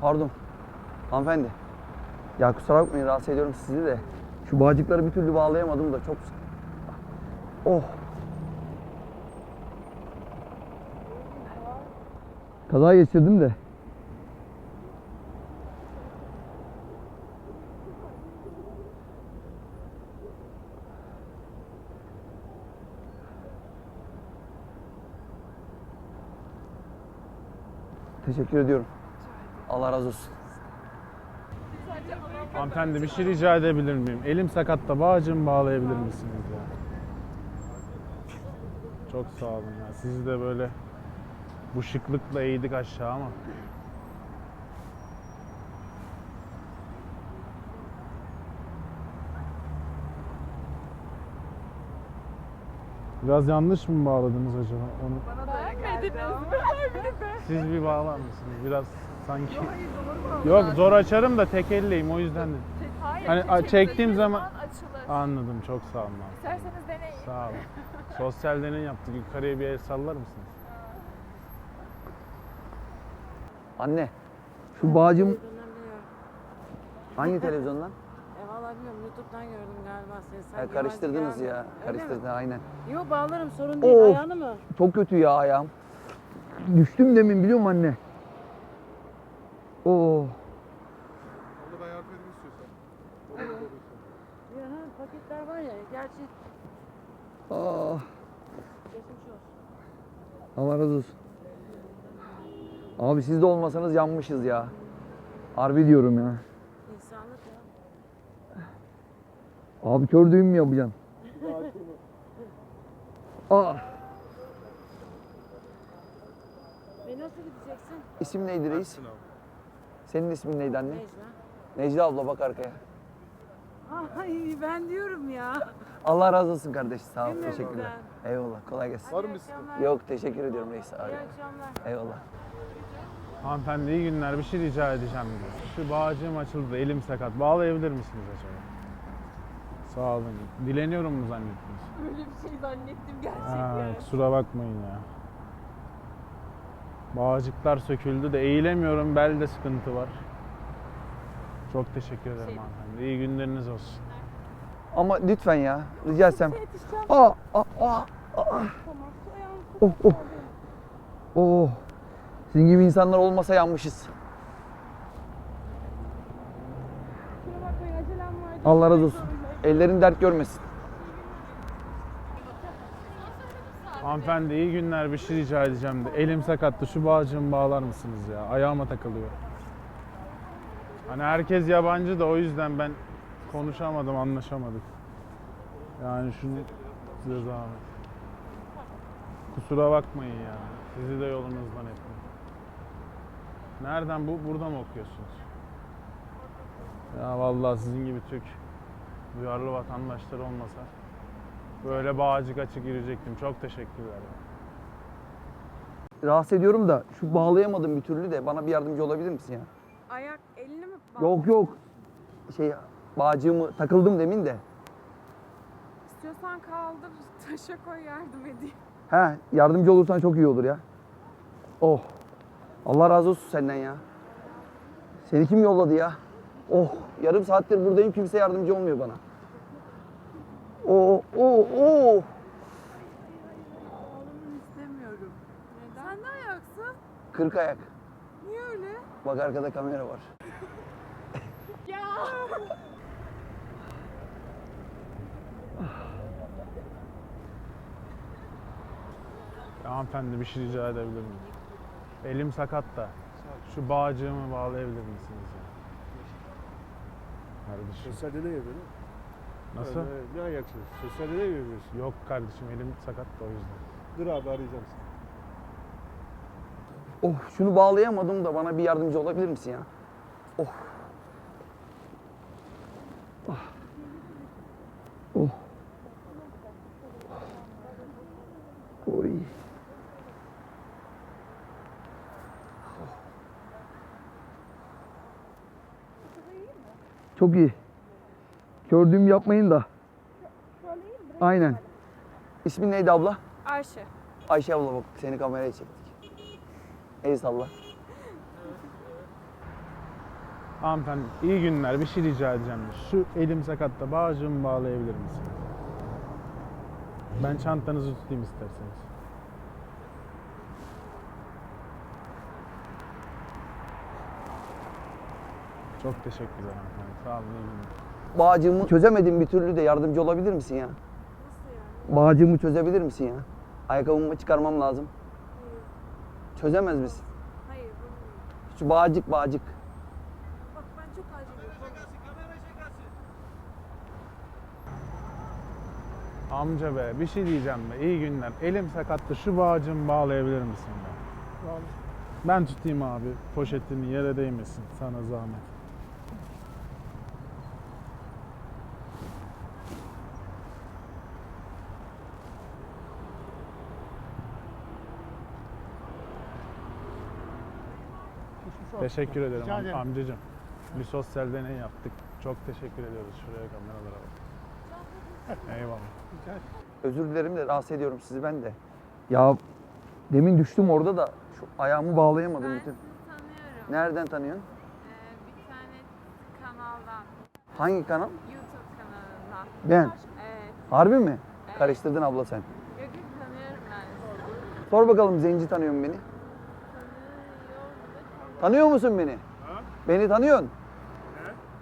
Pardon. Hanımefendi. Ya kusura bakmayın rahatsız ediyorum sizi de. Şu bağcıkları bir türlü bağlayamadım da çok... Oh. Kaza geçirdim de. Teşekkür ediyorum. Allah razı olsun. Hanımefendi bir şey rica edebilir miyim? Elim sakatta bağcığımı bağlayabilir misiniz ya? Çok sağ olun ya. Sizi de böyle bu şıklıkla eğdik aşağı ama. Biraz yanlış mı bağladınız acaba? Onu siz bir bağlar mısınız? Biraz sanki Yok zor açarım da tek elleyim o yüzden de. Hayır, Hani çekildiği çektiğim zaman- açılır. Anladım çok sağ olun. abi. İsterseniz deneyin. Sağ olun. Sosyal deney yaptık. Yukarıya bir el sallar mısınız? Anne. Şu bağcım hangi televizyondan? E valla bilmiyorum YouTube'dan gördüm galiba seni. Sen Ha, yabancı karıştırdınız gelme. ya. Öyle mi? Karıştırdın aynen. Yok bağlarım sorun değil. Of. Ayağını mı? Çok kötü ya ayağım. Düştüm demin biliyor musun anne? Oo. Abla ben yardım edeyim istiyorsan. Ya, ha, paketler var ya. Gerçi Aa, geçmiş olsun. Allah razı olsun. Abi siz de olmasanız yanmışız ya. Harbi diyorum ya. İnsanlık ya. Abi kör düğün mü yapacaksın? Aa, E nasıl gideceksin? isim neydi reis? Senin ismin neydi anne? Necla. Necla abla bak arkaya. Ay ben diyorum ya. Allah razı olsun kardeş. Sağ ol. Cümlemizden. Teşekkürler. Eyvallah. Kolay gelsin. Var mı bir sıkıntı? Yok teşekkür ediyorum reis. Abi. İyi akşamlar. Eyvallah. Hanımefendi iyi günler. Bir şey rica edeceğim. Şu bağcığım açıldı. Elim sakat. Bağlayabilir misiniz acaba? Sağ olun. Dileniyorum mu zannettiniz? Böyle bir şey zannettim Ha, gerçekten. kusura bakmayın ya. Bağcıklar söküldü de eğilemiyorum. Belde sıkıntı var. Çok teşekkür ederim hanımefendi. İyi günleriniz olsun. Ama lütfen ya. Rica etsem. Yetişeceğim. Aa, aa, aa. Tamam. Şu Oh, oh. Oo. Sizin gibi insanlar olmasa yanmışız. Kusura bakmayın acelem var. Allah razı olsun. Ellerin dert görmesin. Hanımefendi iyi günler. Bir şey rica edeceğim de. Elim sakattı. Şu bağcığımı bağlar mısınız ya? Ayağıma takılıyor. Hani herkes yabancı da o yüzden ben konuşamadım, anlaşamadık. Yani şunu size zahmet. Kusura bakmayın ya. Sizi de yolunuzdan ettim. Nereden bu? Burada mı okuyorsunuz? Ya vallahi sizin gibi Türk duyarlı vatandaşlar olmasa böyle bağcık açık girecektim. Çok teşekkürler. Rahatsız ediyorum da şu bağlayamadım bir türlü de bana bir yardımcı olabilir misin ya? Ayak elini mi bağ- Yok yok. Şey bağcığımı takıldım demin de. İstiyorsan kaldır taşa koy yardım edeyim. He yardımcı olursan çok iyi olur ya. Oh. Allah razı olsun senden ya. Seni kim yolladı ya? Oh yarım saattir buradayım kimse yardımcı olmuyor bana. Oh oh oh. İstemiyorum. Sen ne ayaksın? Kırk ayak. Niye öyle? Bak arkada kamera var. Ya. Ya hanımefendi bir şey rica edebilir miyim? Elim sakat da şu bağcığımı bağlayabilir misiniz ya? Kardeşim. Sosyal deney yapıyorum. Nasıl? Yani ne ayaksın? Sosyal deney mi yapıyorsun? Yok kardeşim elim sakat da o yüzden. Dur abi arayacağım seni. Oh şunu bağlayamadım da bana bir yardımcı olabilir misin ya? Oh. Ah. Oh. Oy. Çok iyi. Gördüğüm yapmayın da. Aynen. İsmin neydi abla? Ayşe. Ayşe abla bak seni kameraya çektik. El salla. Hanımefendi iyi günler bir şey rica edeceğim. Şu elim sakatta bağcığımı bağlayabilir misiniz? Ben çantanızı tutayım isterseniz. Çok teşekkürler hanımefendi. Sağ olun iyi günler. Bağcığımı çözemedim bir türlü de yardımcı olabilir misin ya? Bağcığımı çözebilir misin ya? Ayakkabımı çıkarmam lazım. Çözemez misin? Hayır bunu Şu bağcık bağcık. Bak ben çok acil. Amca be bir şey diyeceğim be. İyi günler. Elim sakattı. Şu bağcığımı bağlayabilir misin be? Ben tutayım abi. Poşetini yere değmesin. Sana zahmet. Teşekkür ederim Rica ederim. amcacığım. Bir sosyal deney yaptık. Çok teşekkür ediyoruz. Şuraya kameralara bak. Eyvallah. Özür dilerim de rahatsız ediyorum sizi ben de. Ya demin düştüm orada da şu ayağımı bağlayamadım Ben bütün. sizi tanıyorum. Nereden tanıyorsun? Ee, bir tane kanaldan. Hangi kanal? YouTube kanalından. Ben. Evet. Harbi mi? Evet. Karıştırdın abla sen. Yok yok tanıyorum ben sizi. Sor bakalım Zenci tanıyor mu beni? Tanıyor musun beni? Beni tanıyorsun.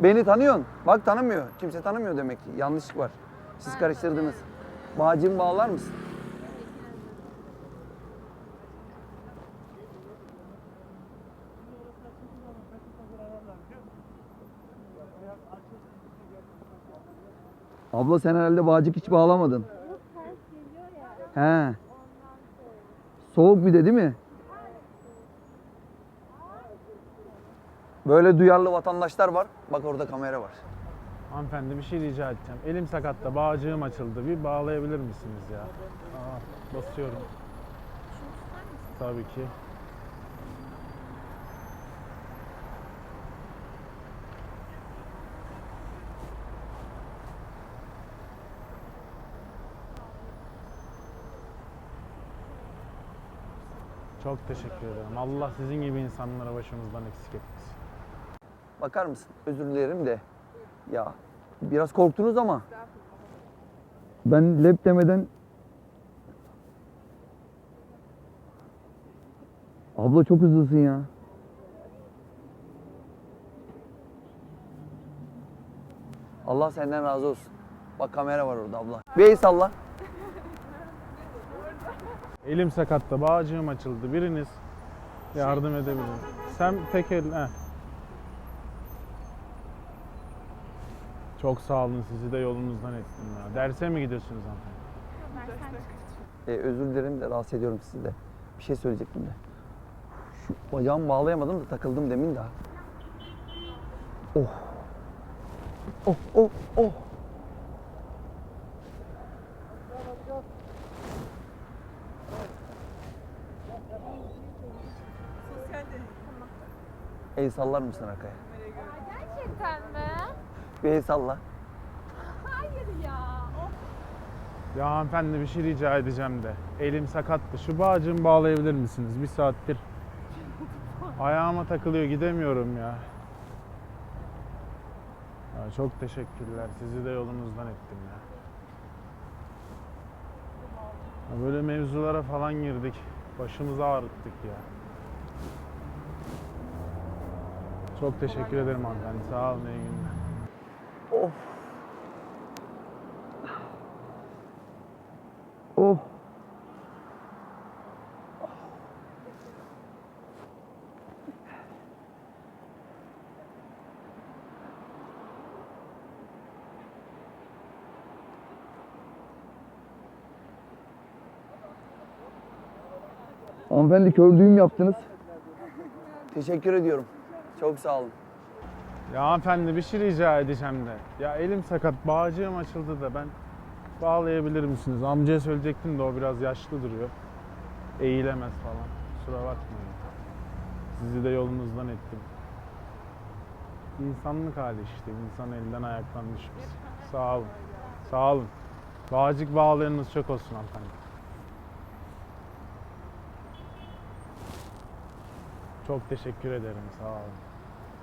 Beni tanıyorsun. Bak tanımıyor. Kimse tanımıyor demek ki. Yanlışlık var. Siz Ben karıştırdınız. Bağcığımı bağlar mısın? Abla sen herhalde bağcık hiç bağlamadın. He. Soğuk bir de değil mi? Böyle duyarlı vatandaşlar var. Bak orada kamera var. Hanımefendi bir şey rica edeceğim. Elim sakatta, bağcığım açıldı. Bir bağlayabilir misiniz ya? Aa, basıyorum. Tabii ki. Çok teşekkür ederim. Allah sizin gibi insanları başımızdan eksik etmesin. Bakar mısın? Özür dilerim de. Ya biraz korktunuz ama. Ben lep demeden... Abla çok hızlısın ya. Allah senden razı olsun. Bak kamera var orada abla. Bir el salla. Elim sakatta, bağcığım açıldı. Biriniz yardım edebilir. Sen tek el... heh. Çok sağ olun sizi de yolunuzdan ettim ya. Derse mi gidiyorsunuz hanımefendi? Ee, özür dilerim de rahatsız ediyorum sizi de. Bir şey söyleyecektim de. Şu bacağımı bağlayamadım da takıldım demin daha. Oh. Oh, oh, oh. El sallar mısın arkaya? Gerçekten mi? Bir el salla. Hayır ya. Of. Ya hanımefendi bir şey rica edeceğim de. Elim sakattı. Şu bağcığımı bağlayabilir misiniz? Bir saattir. Ayağıma takılıyor gidemiyorum ya. ya. Çok teşekkürler. Sizi de yolunuzdan ettim ya. ya. Böyle mevzulara falan girdik. Başımızı ağrıttık ya. Çok teşekkür ederim hanımefendi. Sağ olun iyi günler. Of. Oh. Hanımefendi kör düğüm yaptınız. Teşekkür ediyorum. Çok sağ olun. Ya hanımefendi bir şey rica edeceğim de. Ya elim sakat, bağcığım açıldı da ben bağlayabilir misiniz? Amcaya söyleyecektim de o biraz yaşlı duruyor. Eğilemez falan. Kusura bakmayın. Sizi de yolunuzdan ettim. İnsanlık hali işte. İnsan elden ayaktan düşmüş. Sağ olun. Sağ olun. Bağcık bağlayanınız çok olsun hanımefendi. Çok teşekkür ederim. Sağ olun.